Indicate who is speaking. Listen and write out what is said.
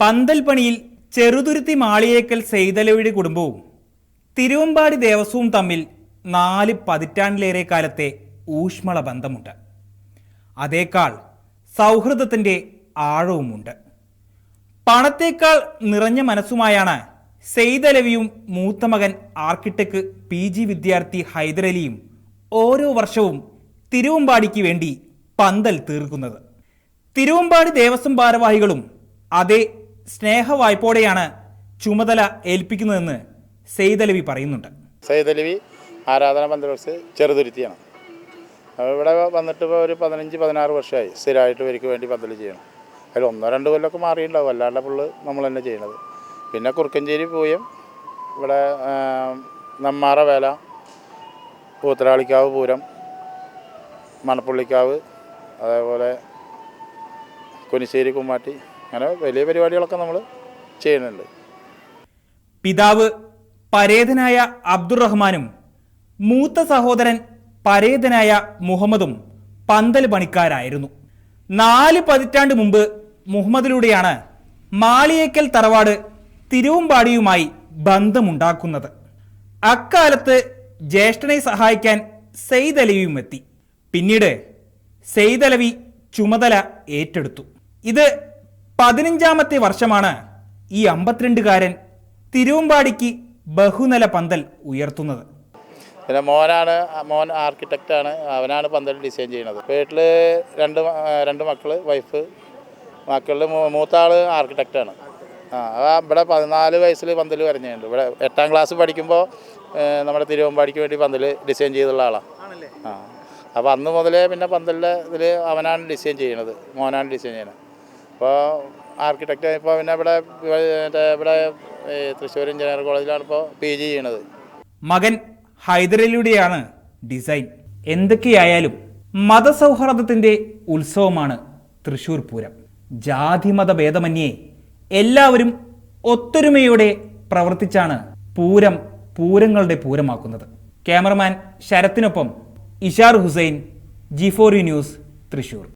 Speaker 1: പന്തൽ പണിയിൽ ചെറുതുരുത്തി മാളിയേക്കൽ സെയ്തലവിഴി കുടുംബവും തിരുവമ്പാടി ദേവസ്വവും തമ്മിൽ നാല് പതിറ്റാണ്ടിലേറെ കാലത്തെ ഊഷ്മള ബന്ധമുണ്ട്. അതേക്കാൾ സൗഹൃദത്തിന്റെ ആഴവുമുണ്ട്. പണത്തേക്കാൾ നിറഞ്ഞ മനസ്സുമായാണ് സെയ്തലവിയും മൂത്ത മകൻ ആർക്കിടെക്ട് പി ജി വിദ്യാർത്ഥി ഹൈദരലിയും ഓരോ വർഷവും തിരുവമ്പാടിക്ക് വേണ്ടി പന്തൽ തീർക്കുന്നത്. തിരുവമ്പാടി ദേവസ്വം ഭാരവാഹികളും അതേ സ്നേഹവായ്പോടെയാണ് ചുമതല ഏൽപ്പിക്കുന്നതെന്ന് സെയ്തലവി പറയുന്നുണ്ട്.
Speaker 2: സെയ്തലവി ആരാധന പന്തലോസ് ചെറുതുരുത്തിയാണ്. ഇവിടെ വന്നിട്ട് ഇപ്പോൾ ഒരു പതിനഞ്ച് പതിനാറ് വർഷമായി സ്ഥിരമായിട്ട് ഇവർക്ക് വേണ്ടി പന്തൽ ചെയ്യണം. അതിൽ ഒന്നോ രണ്ടോ കൊല്ലമൊക്കെ മാറിയിട്ടുണ്ടാവും. അല്ലാണ്ട് ഫുള്ള് നമ്മൾ തന്നെ ചെയ്യണത്. പിന്നെ കുറുക്കഞ്ചേരി പൂയം ഇവിടെ നെമ്മാറ വേല പൂത്തരാളിക്കാവ് പൂരം മണപ്പുള്ളിക്കാവ് അതേപോലെ കുനിശ്ശേരി കുമ്മാട്ടി അങ്ങനെ വലിയ പരിപാടികളൊക്കെ നമ്മൾ ചെയ്യുന്നുണ്ട്.
Speaker 1: പിതാവ് പരേതനായ അബ്ദുറഹ്മാനും മൂത്ത സഹോദരൻ പരേതനായ മുഹമ്മദും പന്തൽ പണിക്കാരായിരുന്നു. നാല് പതിറ്റാണ്ട് മുമ്പ് മുഹമ്മദിലൂടെയാണ് മാളിയേക്കൽ തറവാട് തിരുവമ്പാടിയുമായി ബന്ധമുണ്ടാക്കുന്നത്. അക്കാലത്ത് ജ്യേഷ്ഠനെ സഹായിക്കാൻ സെയ്ദ് സെയ്തലവിയും എത്തി. പിന്നീട് സെയ്ദ് അലവി ചുമതല ഏറ്റെടുത്തു. ഇത് പതിനഞ്ചാമത്തെ വർഷമാണ് ഈ അമ്പത്തിരണ്ടുകാരൻ തിരുവമ്പാടിക്ക് ബഹുനില പന്തൽ ഉയർത്തുന്നത്.
Speaker 2: പിന്നെ മോനാണ് മോൻ ആർക്കിടെക്റ്റാണ് അവനാണ് പന്തൽ ഡിസൈൻ ചെയ്യുന്നത്. വീട്ടിൽ രണ്ട് രണ്ട് മക്കൾ വൈഫ് മക്കളിൽ മൂത്ത ആൾ ആർക്കിടെക്റ്റാണ് ആ ഇവിടെ പതിനാല് വയസ്സിൽ പന്തൽ വരഞ്ഞിട്ടുണ്ട്. ഇവിടെ എട്ടാം ക്ലാസ് പഠിക്കുമ്പോൾ നമ്മുടെ തിരുവമ്പാടിക്ക് വേണ്ടി പന്തൽ ഡിസൈൻ ചെയ്തുള്ള ആളാണ് ആ അപ്പോൾ അന്ന് മുതലേ പിന്നെ പന്തലിന്റെ ഇതിൽ അവനാണ് ഡിസൈൻ ചെയ്യണത്. മോനാണ് ഡിസൈൻ ചെയ്യണത്. അപ്പോൾ ആർക്കിടെക്റ്റ് ഇപ്പോൾ പിന്നെ ഇവിടെ ഇവിടെ തൃശ്ശൂർ എഞ്ചിനീയറിംഗ് കോളേജിലാണ് ഇപ്പോൾ പി ജി ചെയ്യണത്.
Speaker 1: മകൻ ഹൈദരലിയുടെയാണ് ഡിസൈൻ എന്തൊക്കെയായാലും മതസൗഹാർദ്ദത്തിന്റെ ഉത്സവമാണ് തൃശ്ശൂർ പൂരം. ജാതിമത ഭേദമന്യേ എല്ലാവരും ഒത്തൊരുമയോടെ പ്രവർത്തിച്ചാണ് പൂരം പൂരങ്ങളുടെ പൂരമാക്കുന്നത്. ക്യാമറമാൻ ശരത്തിനൊപ്പം ഇഷാർ ഹുസൈൻ ജിഫോറി ന്യൂസ് തൃശൂർ